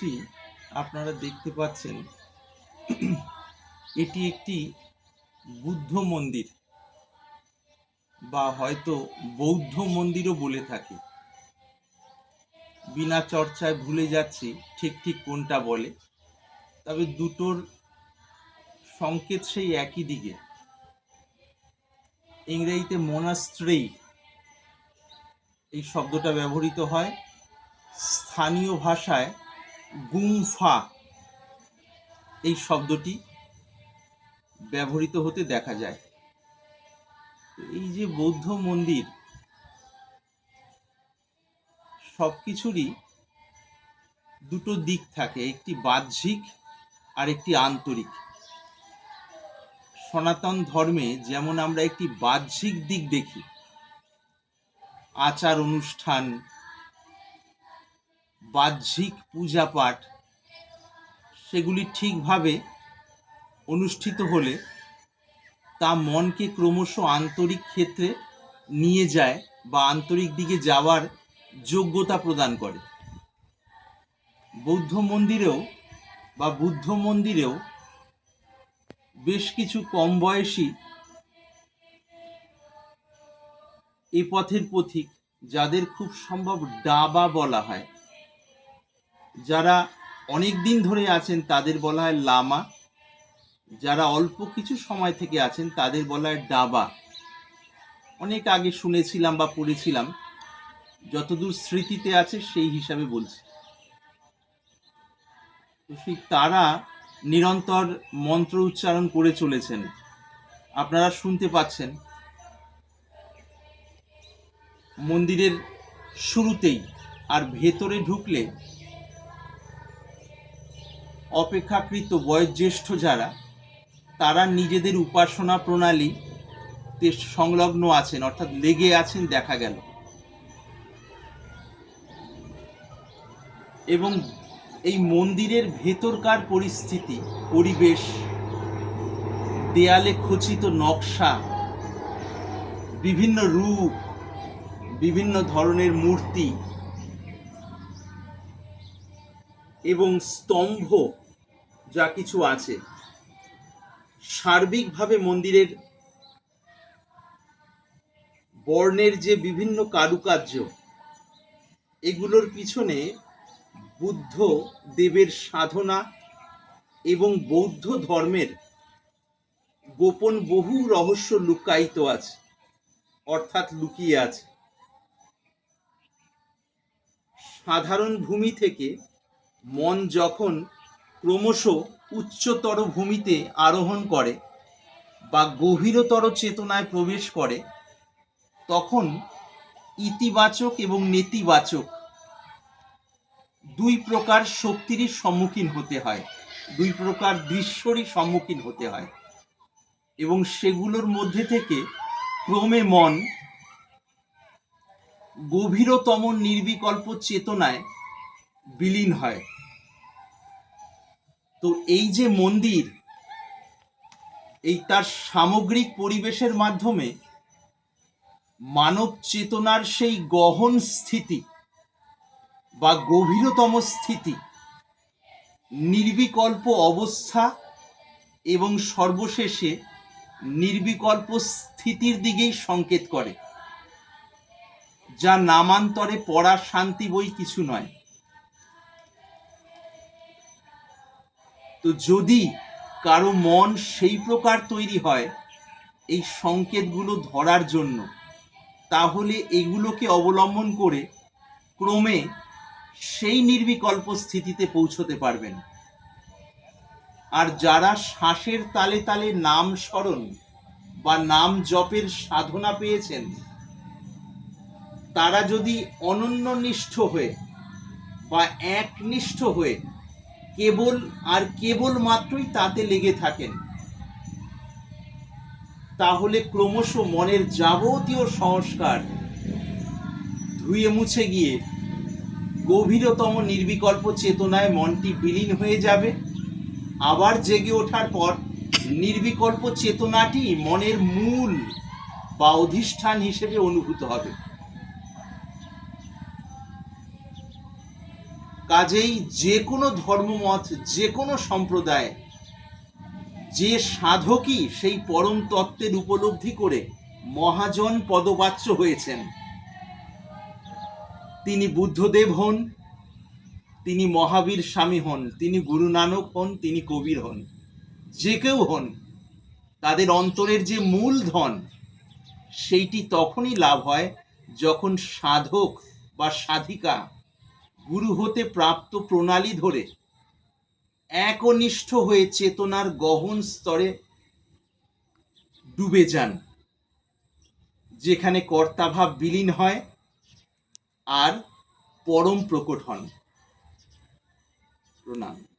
করছি আপনারা দেখতে পাচ্ছেন, এটি একটি বুদ্ধ মন্দির বা হয়তো বৌদ্ধ মন্দিরও বলে থাকে। বিনা চর্চায় ভুলে যাচ্ছি ঠিক ঠিক কোনটা বলে। তবে দুটোর সংকেত সেই একই দিকে। ইংরেজিতে মোনাস্ট্রেই এই শব্দটা ব্যবহৃত হয়। স্থানীয় ভাষায় গুমফা। এই শব্দটি ব্যবহৃত হতে দেখা যায়। এই যে বৌদ্ধ মন্দির সব কিছুরই দুটো দিক থাকে, একটি বাহ্যিক আর একটি আন্তরিক। সনাতন ধর্মে যেমন আমরা একটি বাহ্যিক দিক দেখি, আচার অনুষ্ঠান বাহ্যিক পূজা পাঠ সেগুলি ঠিকভাবে অনুষ্ঠিত হলে তা মনকে ক্রমশ আন্তরিক ক্ষেত্রে নিয়ে যায় বা আন্তরিক দিকে যাওয়ার যোগ্যতা প্রদান করে। বৌদ্ধ মন্দিরেও বা বুদ্ধ মন্দিরেও বেশ কিছু কম বয়সী এ পথের পথিক যাদের খুব সম্ভব ডাবা বলা হয়। যারা অনেক দিন ধরে আছেন, তাদের বলা হয় লামা। যারা অল্প কিছু সময় থেকে আছেন, তাদের বলা হয় ডাবা। অনেক আগে শুনেছিলাম বা পড়েছিলাম, যতদূর স্মৃতিতে আছে, সেই হিসাবে বলছি। তো সেই তারা নিরন্তর মন্ত্র উচ্চারণ করে চলেছেন। আপনারা শুনতে পাচ্ছেন। মন্দিরের শুরুতেই আর ভেতরে ঢুকলে অপেক্ষাকৃত বয়োজ্যেষ্ঠ যারা, তারা নিজেদের উপাসনা প্রণালী সংলগ্ন আছেন, অর্থাৎ লেগে আছেন, দেখা গেল। এবং এই মন্দিরের ভেতরকার পরিস্থিতি, পরিবেশ, দেয়ালে খচিত নকশা, বিভিন্ন রূপ, বিভিন্ন ধরনের মূর্তি এবং স্তম্ভ যা কিছু আছে। সার্বিকভাবে মন্দিরের বর্ণের যে বিভিন্ন কারুকার্য, এগুলোর পিছনে বুদ্ধ দেবের সাধনা এবং বৌদ্ধ ধর্মের গোপন বহু রহস্য লুকায়িত আছে, অর্থাৎ লুকিয়ে আছে। সাধারণ ভূমি থেকে মন যখন ক্রমশ উচ্চতর ভূমিতে আরোহণ করে বা গভীরতর চেতনায় প্রবেশ করে, তখন ইতিবাচক এবং নেতিবাচক দুই প্রকার শক্তিরই সম্মুখীন হতে হয়, দুই প্রকার দৃশ্যরই সম্মুখীন হতে হয় এবং সেগুলোর মধ্যে থেকে ক্রমে মন গভীরতম নির্বিকল্প চেতনায় বিলীন হয়। তো এই যে মন্দির, এই তার সামগ্রিক পরিবেশের মাধ্যমে মানব চেতনার সেই গহন স্থিতি বা গভীরতম স্থিতি, নির্বিকল্প অবস্থা এবং সর্বশেষে নির্বিকল্প স্থিতির দিকেই সংকেত করে, যা নামান্তরে পড়া শান্তি বই কিছু নয়। তো যদি কারও মন সেই প্রকার তৈরি হয় এই সংকেতগুলো ধরার জন্য, তাহলে এগুলোকে অবলম্বন করে ক্রমে সেই নির্বিকল্প স্থিতিতে পৌঁছতে পারবেন। আর যারা শ্বাসের তালে তালে নাম স্মরণ বা নাম জপের সাধনা পেয়েছেন, তারা যদি অনন্যনিষ্ঠ হয়ে বা একনিষ্ঠ হয়ে কেবল আর কেবল মাত্রই তাতে লেগে থাকেন। তাহলে ক্রমশ মনের যাবতীয় সংস্কার ধুয়ে মুছে গিয়ে গভীরতম নির্বিকল্প চেতনায় মনটি বিলীন হয়ে যাবে। আবার জেগে ওঠার পর নির্বিকল্প চেতনাটি মনের মূল বা অধিষ্ঠান হিসেবে অনুভূত হবে। কাজেই যে কোনো ধর্মমত, যে কোনো সম্প্রদায়, যে সাধকই সেই পরম তত্ত্বের উপলব্ধি করে মহাজন পদবাচ্য হয়েছেন। তিনি বুদ্ধদেব হন, তিনি মহাবীর স্বামী হন, তিনি গুরু নানক হন, তিনি কবির হন। যে কেউ হন, তাদের অন্তরের যে মূল ধন, সেইটি তখনই লাভ হয় যখন সাধক বা সাধিকা গুরু হতে প্রাপ্ত প্রণালী ধরে একনিষ্ঠ হয়ে চেতনার গহন স্তরে ডুবে যান, যেখানে কর্তাভাব বিলীন হয় আর পরম প্রকট হন। প্রণাম।